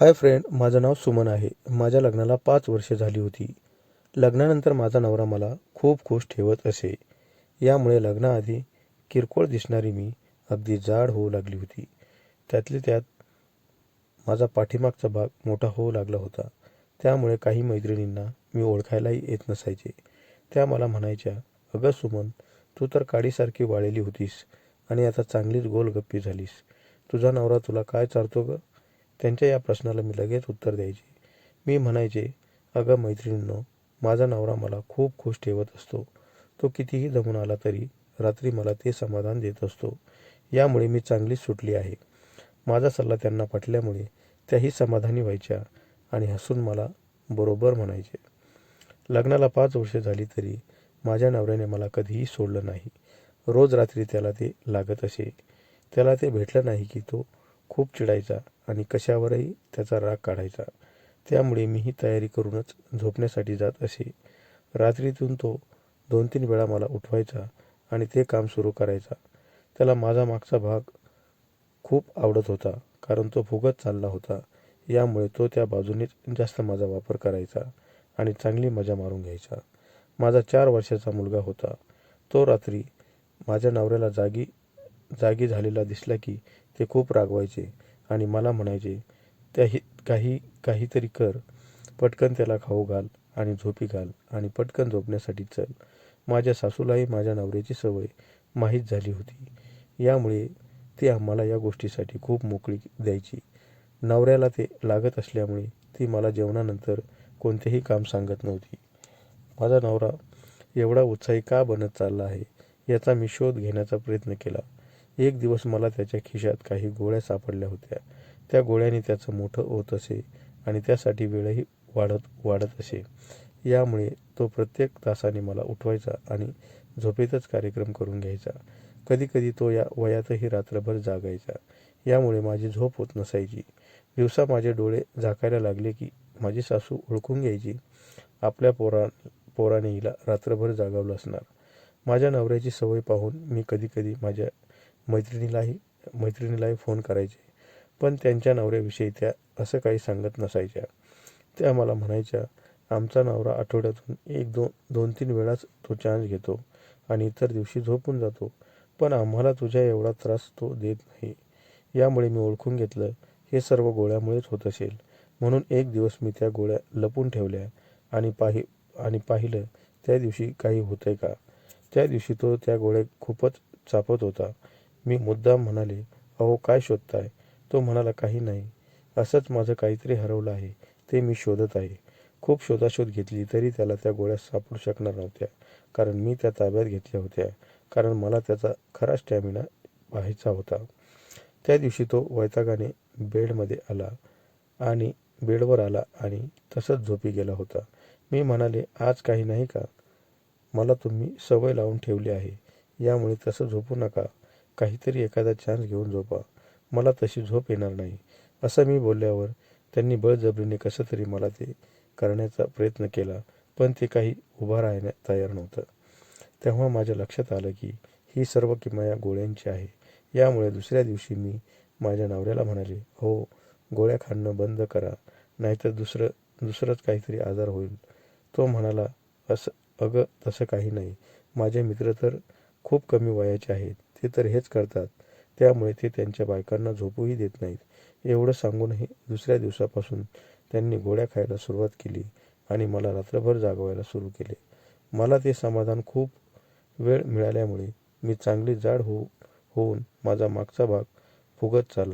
Hi friend माझं नाव सुमन आहे. माझ्या लग्नाला पाच वर्षे झाली होती. लग्नानंतर माझा नवरा मला खूप खुश ठेवत असे. यामुळे लग्नाआधी किरकोळ दिसणारी मी अगदी जाड होऊ लागली होती. त्यातली त्यात माझा पाठीमागचा भाग मोठा होऊ लागला होता. त्यामुळे काही मैत्रिणींना मी ओळखायलाही येत नसायचे. त्या मला म्हणायच्या अगं सुमन तू तर काडीसारखी वाळलेली होतीस आणि आता चांगलीच गोलगप्पी झालीस. तुझा नवरा तुला काय चारतो गं? त्यांच्या या प्रश्नाला मी लगेच उत्तर द्यायचे. मी म्हणायचे अगं मैत्रिणींनो माझा नवरा मला खूप खुश ठेवत असतो. तो कितीही दमून आला तरी रात्री मला ते समाधान देत असतो. यामुळे मी चांगलीच सुटली आहे. माझा सल्ला त्यांना पटल्यामुळे त्याही समाधानी व्हायच्या आणि हसून मला बरोबर म्हणायचे. लग्नाला पाच वर्षे झाली तरी माझ्या नवऱ्याने मला कधीही सोडलं नाही. रोज रात्री त्याला ते लागत असे. त्याला ते भेटलं नाही की तो खूप चिडायचा. आणि कशावरही त्याचा राग काढायचा. त्यामुळे मीही तयारी करूनच झोपण्यासाठी जात असे. रात्रीतून तो दोन तीन वेळा मला उठवायचा आणि ते काम सुरू करायचा. त्याला माझा मागचा भाग खूप आवडत होता कारण तो फुगत चालला होता. यामुळे तो त्या बाजूनेच जास्त माझा वापर करायचा आणि चांगली मजा मारून घ्यायचा. माझा चार वर्षाचा मुलगा होता. तो रात्री माझ्या नवऱ्याला जागी जागी झालेला दिसला की ते खूप रागवायचे. आणि मला म्हणायचे त्याही काही काहीतरी कर. पटकन त्याला खाऊ घाल आणि झोपी घाल आणि पटकन झोपण्यासाठी चल. माझ्या सासूलाही माझ्या नवऱ्याची सवय माहीत झाली होती. यामुळे ती आम्हाला या गोष्टीसाठी खूप मोकळी द्यायची. नवऱ्याला ते लागत असल्यामुळे ती मला जेवणानंतर कोणतेही काम सांगत नव्हती. माझा नवरा एवढा उत्साही का बनत चालला आहे याचा मी शोध घेण्याचा प्रयत्न केला. एक दिवस मला त्याच्या खिशात काही गोळ्या सापडल्या होत्या. त्या गोळ्याने त्याचं मोठं होत असे आणि त्यासाठी वेळही वाढत वाढत असे. यामुळे तो प्रत्येक तासाने मला उठवायचा आणि झोपेतच कार्यक्रम करून घ्यायचा. कधीकधी तो या वयातही रात्रभर जागायचा. यामुळे माझी झोप होत नसायची. दिवसा माझे डोळे झाकायला लागले की माझी सासू ओळखून घ्यायची. आपल्या पोरा पोराने हिला रात्रभर जागावलं असणार. माझ्या नवऱ्याची सवय पाहून मी कधीकधी माझ्या मैत्रिणीलाही मैत्रिणीलाही फोन करायचे. पण त्यांच्या नवऱ्याविषयी त्या असं काही सांगत नसायच्या. त्या मला म्हणायच्या आमचा नवरा आठवड्यातून एक दोन दोन तीन वेळाच तो चान्स घेतो आणि इतर दिवशी झोपून जातो. पण आम्हाला तुझ्या एवढा त्रास तो देत नाही. यामुळे मी ओळखून घेतलं. हे सर्व गोळ्यामुळेच होत असेल. म्हणून एक दिवस मी त्या गोळ्या लपून ठेवल्या आणि पाहि आणि पाहिलं त्या दिवशी काही होतंय का? त्या दिवशी तो त्या गोळ्या खूपच चापत होता. मी मुद्दाम म्हणाले अहो काय शोधताय तो म्हणाला काही नाही. असंच माझं काहीतरी हरवलं आहे. ते मी शोधत आहे. खूप शोधाशोध घेतली तरी त्याला त्या गोळ्या सापडू शकणार नव्हत्या. कारण मी त्या ताब्यात घेतल्या होत्या. कारण मला त्याचा खरा स्टॅमिना पाहायचा होता. त्या दिवशी तो वैतागाने बेडमध्ये आला आणि बेडवर आला आणि तसंच झोपी गेला होता. मी म्हणाले आज काही नाही का? मला तुम्ही सवय लावून ठेवली आहे. यामुळे तसं झोपू नका. काहीतरी एखादा चान्स घेऊन झोपा मला तशी झोप येणार नाही. असं मी बोलल्यावर त्यांनी बळजबरीने कसं तरी मला ते करण्याचा प्रयत्न केला पण ते काही उभा राहण्या तयार नव्हतं. तेव्हा माझ्या लक्षात आलं की ही सर्व किमया गोळ्यांची आहे. यामुळे दुसऱ्या दिवशी मी माझ्या नवऱ्याला म्हणाले हो गोळ्या खाणं बंद करा नाहीतर दुसरं दुसरंच काहीतरी आजार होईल. तो म्हणाला असं अगं तसं काही नाही. माझे मित्र तर खूप कमी वयाचे आहेत. ते तर हेच करतात. त्यामुळे ते त्यांच्या बायकांना झोपूही देत नाहीत. एवढं सांगूनही दुसऱ्या दिवसापासून त्यांनी गोळ्या खायला सुरुवात केली आणि मला रात्रभर जागवायला सुरू केले. मला ते समाधान खूप वेळ मिळाल्यामुळे मी चांगली जाड होऊ होऊन माझा मागचा भाग फुगत चालला.